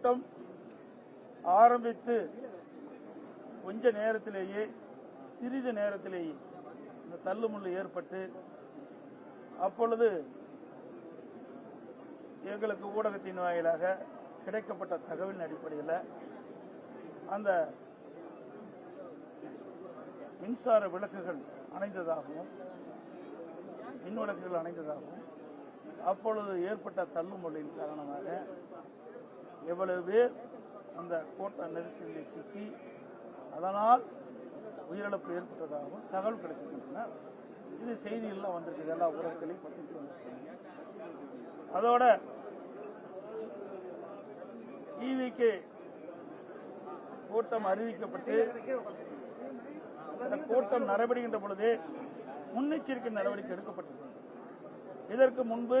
கூட்டம் ஆரம்பித்து கொஞ்ச நேரத்திலேயே சிறிது நேரத்திலேயே இந்த தள்ளுமுள்ளு ஏற்பட்டு அப்பொழுது எங்களுக்கு ஊடகத்தின் வாயிலாக கிடைக்கப்பட்ட தகவலின் அடிப்படையில் அந்த மின்சார விளக்குகள் அணைந்ததாகவும் மின் விளக்குகள் அணைந்ததாகவும் அப்பொழுது ஏற்பட்ட தள்ளுமொழியின் காரணமாக எவ்வளவு பேர் அந்த கோட்டை நெரிசலில் சிக்கி அதனால் உயிரிழப்பு ஏற்பட்டதாகவும் தகவல் கிடைத்திருக்கின்றன. இது செய்தியெல்லாம் வந்திருக்குது எல்லா ஊடகத்திலையும் பத்திரிக்கை வந்து செய்தி அதோட டிவிக்கு கூட்டம் அறிவிக்கப்பட்டு இந்த கூட்டம் நடைபெறுகின்ற பொழுதே முன்னெச்சரிக்கை நடவடிக்கை எடுக்கப்பட்டிருக்கிறது. இதற்கு முன்பு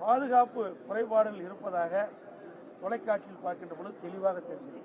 பாதுகாப்பு குறைபாடுகள் இருப்பதாக தொலைக்காட்சியில் பார்க்கின்ற பொழுது தெளிவாக தெரிகிறது.